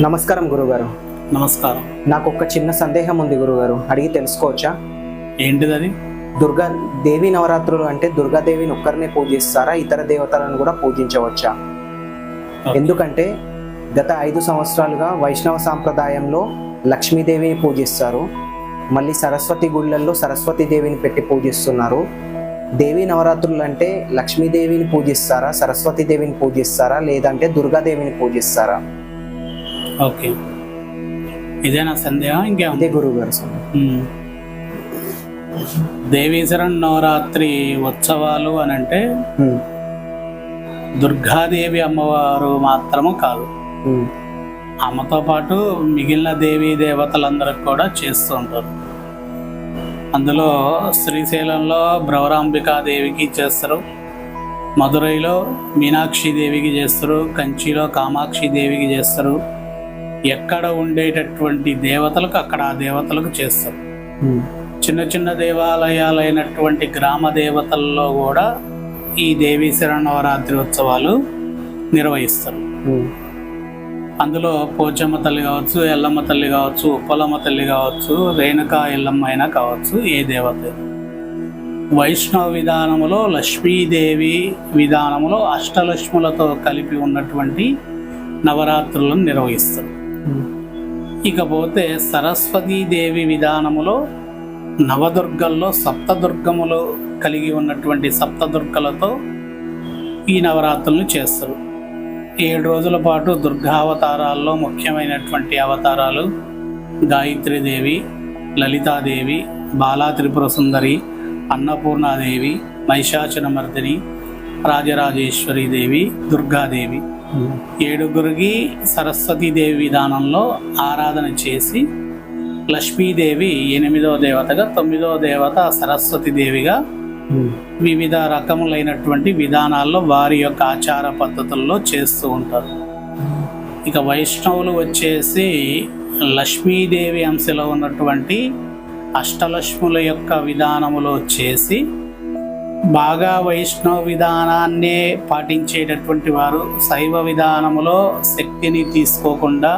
నమస్కారం గురుగారు. నమస్కారం. నాకు ఒక చిన్న సందేహం ఉంది గురుగారు. అడిగి తెలుసుకోవచ్చా? ఏంటిది అది దుర్గా దేవి నవరాత్రులు అంటే దుర్గాదేవిని ఒక్కరినే పూజిస్తారా? ఇతర దేవతలను కూడా పూజించవచ్చా? ఎందుకంటే గత ఐదు సంవత్సరాలుగా వైష్ణవ సాంప్రదాయంలో లక్ష్మీదేవిని పూజిస్తారు. మళ్ళీ సరస్వతి గుళ్ళల్లో సరస్వతి దేవిని పెట్టి పూజిస్తున్నారు. దేవి నవరాత్రులు అంటే లక్ష్మీదేవిని పూజిస్తారా? సరస్వతి దేవిని పూజిస్తారా? లేదంటే దుర్గాదేవిని పూజిస్తారా? ఓకే. ఇదేనా సందేహం అదే ఇంకేముంది గురుగారు ఉమ్. దేవీశరణ్ నవరాత్రి ఉత్సవాలు అని అంటే దుర్గాదేవి అమ్మవారు మాత్రము కాదు. ఉమ్, ఆమెతో పాటు మిగిలిన దేవీ దేవతలందరికి కూడా చేస్తూ ఉంటారు. అందులో శ్రీశైలంలో భ్రవరాంబికాదేవికి చేస్తారు. మదురైలో మీనాక్షి దేవికి చేస్తారు. కంచిలో కామాక్షి దేవికి చేస్తారు. ఎక్కడ ఉండేటటువంటి దేవతలకు అక్కడ ఆ దేవతలకు చేస్తారు చిన్న చిన్న దేవాలయాలైనటువంటి గ్రామ దేవతల్లో కూడా ఈ దేవీ శరణవరాత్రి ఉత్సవాలు నిర్వహిస్తారు అందులో పోచమ్మ తల్లి కావచ్చు ఎల్లమ్మ తల్లి కావచ్చు ఉప్పలమ్మ తల్లి కావచ్చు రేణుకా ఎల్లమ్మ అయినా కావచ్చు ఏ దేవత. వైష్ణవ విధానములో లక్ష్మీదేవి విధానములో అష్టలక్ష్ములతో కలిపి ఉన్నటువంటి నవరాత్రులను నిర్వహిస్తారు ఇకపోతే సరస్వతీదేవి విధానములో నవదుర్గల్లో సప్తదుర్గములు కలిగి ఉన్నటువంటి సప్తదుర్గలతో ఈ నవరాత్రులను చేస్తారు. ఏడు రోజుల పాటు దుర్గావతారాల్లో ముఖ్యమైనటువంటి అవతారాలు గాయత్రీదేవి లలితాదేవి బాలా త్రిపుర సుందరి అన్నపూర్ణాదేవి మహిషాచనమర్దిని రాజరాజేశ్వరి దేవి దుర్గాదేవి. ఏడుగురికి సరస్వతీదేవి విధానంలో ఆరాధన చేసి లక్ష్మీదేవి ఎనిమిదవ దేవతగా తొమ్మిదవ దేవత సరస్వతీదేవిగా వివిధ రకములైనటువంటి విధానాల్లో వారి యొక్క ఆచార పద్ధతుల్లో చేస్తూ ఉంటారు. ఇక వైష్ణవులు వచ్చేసి లక్ష్మీదేవి అంశలో ఉన్నటువంటి అష్టలక్ష్ముల యొక్క విధానములో చేసి బాగా వైష్ణవ విధానాన్నే పాటించేటటువంటి వారు శైవ విధానములో శక్తిని తీసుకోకుండా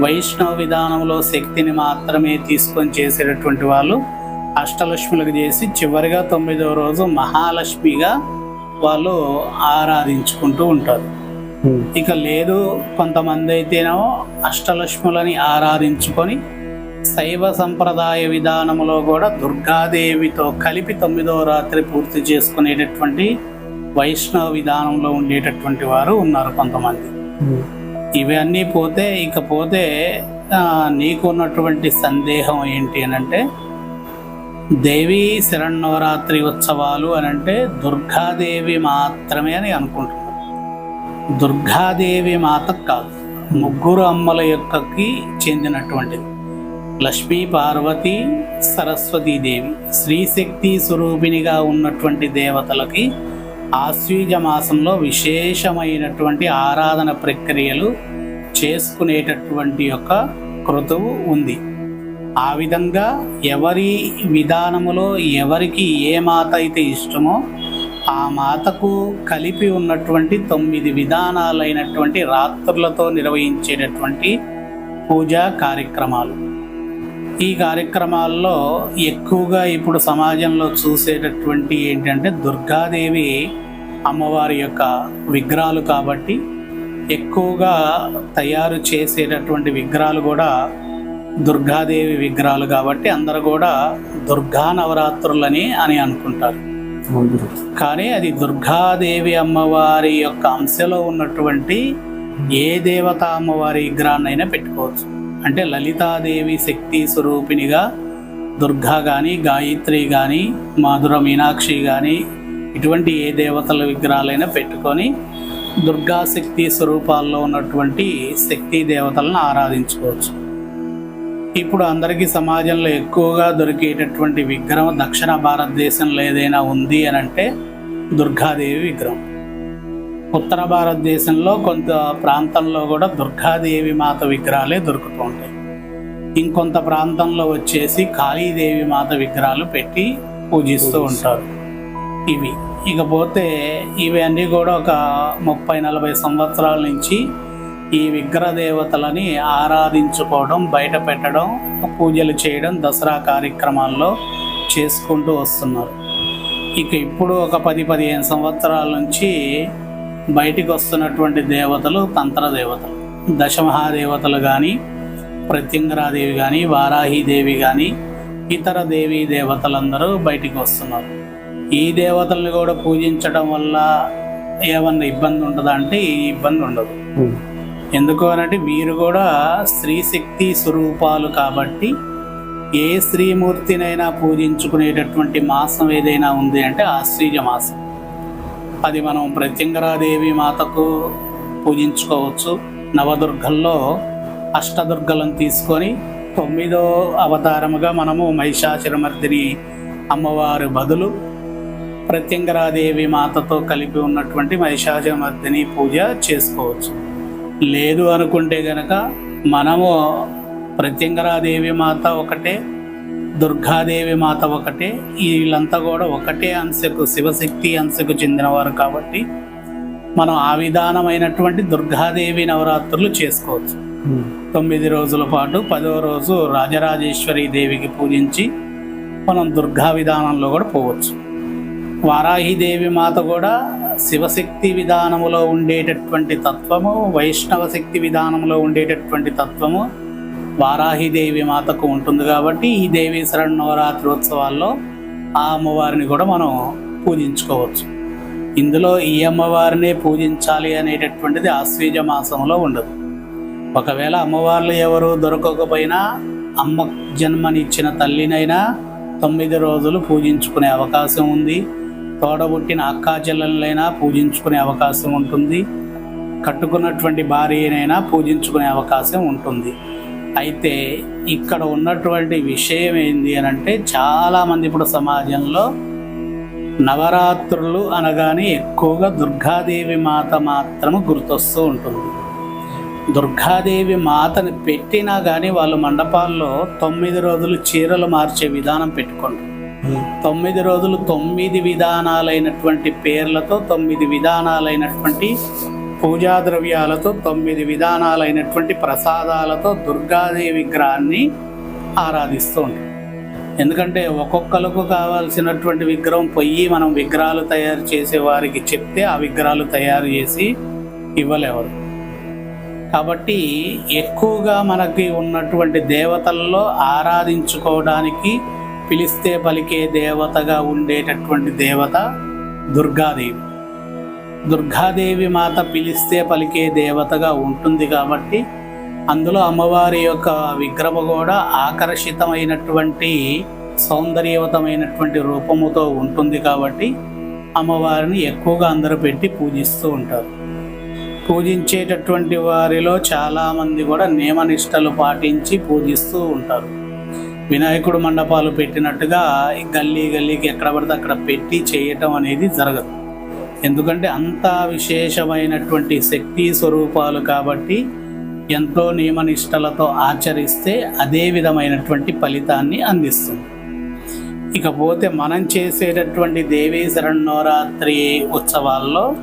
వైష్ణవ విధానంలో శక్తిని మాత్రమే తీసుకొని చేసేటటువంటి వాళ్ళు అష్టలక్ష్ములకు చేసి చివరిగా తొమ్మిదవ రోజు మహాలక్ష్మిగా వాళ్ళు ఆరాధించుకుంటూ ఉంటారు. ఇక లేదు కొంతమంది అయితేనేమో అష్టలక్ష్ములని ఆరాధించుకొని శైవ సంప్రదాయ విధానములో కూడా దుర్గాదేవితో కలిపి తొమ్మిదవ రాత్రి పూర్తి చేసుకునేటటువంటి వైష్ణవ విధానంలో ఉండేటటువంటి వారు ఉన్నారు కొంతమంది. ఉమ్. ఇవన్నీ పోతే ఇకపోతే నీకున్నటువంటి సందేహం ఏంటి అని అంటే దేవి శరణవరాత్రి ఉత్సవాలు అని అంటే దుర్గాదేవి మాత్రమే అని అనుకుంటున్నారు దుర్గాదేవి మాత కాదు ముగ్గురు అమ్మల యొక్కకి చెందినటువంటిది. లక్ష్మీ పార్వతి సరస్వతీదేవి స్త్రీశక్తి స్వరూపిణిగా ఉన్నటువంటి దేవతలకి ఆశ్వీజ మాసంలో విశేషమైనటువంటి ఆరాధన ప్రక్రియలు చేసుకునేటటువంటి యొక్క కృతువు ఉంది. ఆ విధంగా ఎవరి విధానములో ఎవరికి ఏ మాత అయితే ఇష్టమో ఆ మాతకు కలిపి ఉన్నటువంటి తొమ్మిది విధానాలైనటువంటి రాత్రులతో నిర్వహించేటటువంటి పూజా కార్యక్రమాలు. ఈ కార్యక్రమాల్లో ఎక్కువగా ఇప్పుడు సమాజంలో చూసేటటువంటి ఏంటంటే దుర్గాదేవి అమ్మవారి యొక్క విగ్రహాలు కాబట్టి ఎక్కువగా తయారు చేసేటటువంటి విగ్రహాలు కూడా దుర్గాదేవి విగ్రహాలు కాబట్టి అందరూ కూడా దుర్గా నవరాత్రులని అని అనుకుంటారు. కానీ అది దుర్గాదేవి అమ్మవారి యొక్క అంశలో ఉన్నటువంటి ఏ దేవత అమ్మవారి విగ్రహాన్నైనా పెట్టుకోవచ్చు అంటే లలితాదేవి శక్తి స్వరూపిణిగా దుర్గా కానీ గాయత్రి కానీ మాధుర మీనాక్షి కానీ ఇటువంటి ఏ దేవతల విగ్రహాలైనా పెట్టుకొని దుర్గా శక్తి స్వరూపాల్లో ఉన్నటువంటి శక్తి దేవతలను ఆరాధించుకోవచ్చు. ఇప్పుడు అందరికీ సమాజంలో ఎక్కువగా దొరికేటటువంటి విగ్రహం దక్షిణ భారతదేశంలో ఏదైనా ఉంది అని అంటే దుర్గాదేవి విగ్రహం. ఉత్తర భారతదేశంలో కొంత ప్రాంతంలో కూడా దుర్గాదేవి మాత విగ్రహాలే దొరుకుతూ ఉంటాయి. ఇంకొంత ప్రాంతంలో వచ్చేసి కాళీదేవి మాత విగ్రహాలు పెట్టి పూజిస్తూ ఉంటారు. ఇవి. ఇకపోతే ఇవన్నీ కూడా ఒక ముప్పై నలభై సంవత్సరాల నుంచి ఈ విగ్రహ దేవతలని ఆరాధించుకోవడం బయట పెట్టడం పూజలు చేయడం దసరా కార్యక్రమాల్లో చేసుకుంటూ వస్తున్నారు. ఇక ఇప్పుడు ఒక పది పదిహేను సంవత్సరాల నుంచి బయటికి వస్తున్నటువంటి దేవతలు తంత్ర దేవతలు. దశమహాదేవతలు కానీ ప్రత్యంగరాదేవి కానీ వారాహిదేవి కానీ ఇతర దేవీ దేవతలందరూ బయటికి వస్తున్నారు. ఈ దేవతల్ని కూడా పూజించడం వల్ల ఏమన్నా ఇబ్బంది ఉంటుందా అంటే ఈ ఇబ్బంది ఉండదు. ఎందుకు అనంటే వీరు కూడా స్త్రీ శక్తి స్వరూపాలు కాబట్టి ఏ స్త్రీమూర్తినైనా పూజించుకునేటటువంటి మాసం ఏదైనా ఉంది అంటే ఆశ్రీజ మాసం. అది మనం ప్రత్యంగరాదేవి మాతకు పూజించుకోవచ్చు. నవదుర్గల్లో అష్టదుర్గలను తీసుకొని తొమ్మిదో అవతారముగా మనము మహిషాసురమర్దిని అమ్మవారి బదులు ప్రత్యంగరాదేవి మాతతో కలిపి ఉన్నటువంటి మహిషాసురమర్దిని పూజ చేసుకోవచ్చు. లేదు అనుకుంటే గనక మనము ప్రత్యంగరాదేవి మాత ఒకటే దుర్గాదేవి మాత ఒకటే వీళ్ళంతా కూడా ఒకటే అంశకు శివశక్తి అంశకు చెందినవారు కాబట్టి మనం ఆ విధానమైనటువంటి దుర్గాదేవి నవరాత్రులు చేసుకోవచ్చు. తొమ్మిది రోజుల పాటు పదో రోజు రాజరాజేశ్వరి దేవికి పూజించి మనం దుర్గా విధానంలో కూడా పోవచ్చు వారాహిదేవి మాత కూడా శివశక్తి విధానములో ఉండేటటువంటి తత్వము వైష్ణవ శక్తి విధానంలో ఉండేటటువంటి తత్వము వారాహిదేవి మాతకు ఉంటుంది కాబట్టి ఈ దేవేశ్వర నవరాత్రి ఉత్సవాల్లో ఆ అమ్మవారిని కూడా మనం పూజించుకోవచ్చు. ఇందులో ఈ అమ్మవారినే పూజించాలి అనేటటువంటిది ఆశ్వీజ మాసంలో ఉండదు. ఒకవేళ అమ్మవార్లు ఎవరు దొరకకపోయినా అమ్మ జన్మనిచ్చిన తల్లినైనా తొమ్మిది రోజులు పూజించుకునే అవకాశం ఉంది. తోడబుట్టిన అక్కా చెల్లెలైనా పూజించుకునే అవకాశం ఉంటుంది. కట్టుకున్నటువంటి భార్యనైనా పూజించుకునే అవకాశం ఉంటుంది. అయితే ఇక్కడ ఉన్నటువంటి విషయం ఏంది అని అంటే చాలామంది ఇప్పుడు సమాజంలో నవరాత్రులు అనగానే ఎక్కువగా దుర్గాదేవి మాత మాత్రము గుర్తొస్తూ ఉంటుంది. దుర్గాదేవి మాతను పెట్టినా కానీ వాళ్ళు మండపాల్లో తొమ్మిది రోజులు చీరలు మార్చే విధానం పెట్టుకుంటారు. తొమ్మిది రోజులు తొమ్మిది విధానాలైనటువంటి పేర్లతో తొమ్మిది విధానాలైనటువంటి పూజా ద్రవ్యాలతో తొమ్మిది విధానాలైనటువంటి ప్రసాదాలతో దుర్గాదేవి విగ్రహాన్ని ఆరాధిస్తూ ఉంటారు ఎందుకంటే ఒక్కొక్కలకు కావాల్సినటువంటి విగ్రహం పొయ్యి మనం విగ్రహాలు తయారు చేసే వారికి చెప్తే ఆ విగ్రహాలు తయారు చేసి ఇవ్వలేవరు. కాబట్టి ఎక్కువగా మనకి ఉన్నటువంటి దేవతల్లో ఆరాధించుకోవడానికి పిలిస్తే పలికే దేవతగా ఉండేటటువంటి దేవత దుర్గాదేవి. దుర్గాదేవి మాత పిలిస్తే పలికే దేవతగా ఉంటుంది కాబట్టి అందులో అమ్మవారి యొక్క విగ్రహం కూడా ఆకర్షితమైనటువంటి సౌందర్యవతమైనటువంటి రూపముతో ఉంటుంది కాబట్టి అమ్మవారిని ఎక్కువగా అందరూ పెట్టి పూజిస్తూ ఉంటారు. పూజించేటటువంటి వారిలో చాలామంది కూడా నియమనిష్టలు పాటించి పూజిస్తూ ఉంటారు. వినాయకుడు మండపాలు పెట్టినట్టుగా గల్లీ గల్లీకి ఎక్కడ పడితే అక్కడ పెట్టి చేయటం అనేది జరగదు. ఎందుకంటే అంత విశేషమైనటువంటి శక్తి స్వరూపాలు కాబట్టి ఎంతో నియమనిష్టలతో ఆచరిస్తే అదే విధమైనటువంటి ఫలితాన్ని అందిస్తుంది. ఇకపోతే మనం చేసేటటువంటి దేవీ శరణోరాత్రి ఉత్సవాల్లో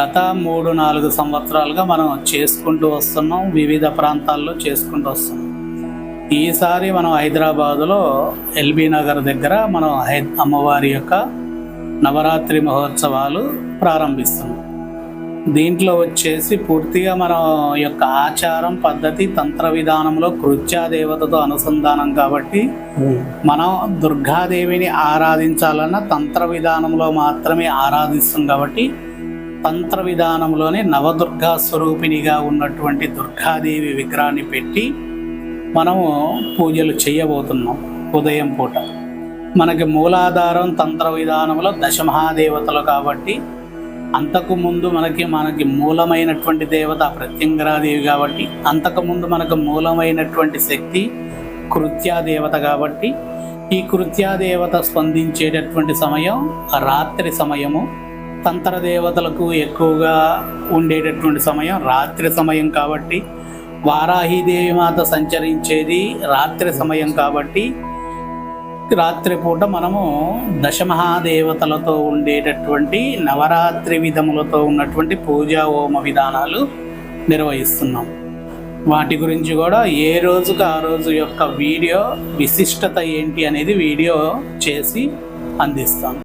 గత మూడు నాలుగు సంవత్సరాలుగా మనం చేసుకుంటూ వస్తున్నాం వివిధ ప్రాంతాల్లో చేసుకుంటూ వస్తున్నాం. ఈసారి మనం హైదరాబాదులో ఎల్బీ నగర్ దగ్గర మనం హై అమ్మవారి యొక్క నవరాత్రి మహోత్సవాలు ప్రారంభిస్తున్నాం దీంట్లో వచ్చేసి పూర్తిగా మన యొక్క ఆచారం పద్ధతి తంత్ర విధానంలో కృత్యా దేవతతో అనుసంధానం కాబట్టి. మనం దుర్గాదేవిని ఆరాధించాలన్న తంత్ర విధానంలో మాత్రమే ఆరాధిస్తాం కాబట్టి తంత్ర విధానంలోనే నవదుర్గా స్వరూపిణిగా ఉన్నటువంటి దుర్గాదేవి విగ్రహాన్ని పెట్టి మనము పూజలు చేయబోతున్నాం ఉదయం పూట మనకి మూలాధారం తంత్ర విధానంలో దశమహాదేవతలు కాబట్టి అంతకు ముందు మనకి మనకి మూలమైనటువంటి దేవత ప్రత్యంగరాదేవి కాబట్టి అంతకుముందు మనకు మూలమైనటువంటి శక్తి కృత్యా దేవత కాబట్టి ఈ కృత్యా దేవత స్పందించేటటువంటి సమయం రాత్రి సమయము. తంత్ర దేవతలకు ఎక్కువగా ఉండేటటువంటి సమయం రాత్రి సమయం కాబట్టి వారాహీదేవి మాత సంచరించేది రాత్రి సమయం కాబట్టి రాత్రిపూట మనము దశమహాదేవతలతో ఉండేటటువంటి నవరాత్రి విధములతో ఉన్నటువంటి పూజా హోమ విధానాలు నిర్వహిస్తున్నాం. వాటి గురించి కూడా ఏ రోజుకు ఆ రోజు యొక్క వీడియో విశిష్టత ఏంటి అనేది వీడియో చేసి అందిస్తాం.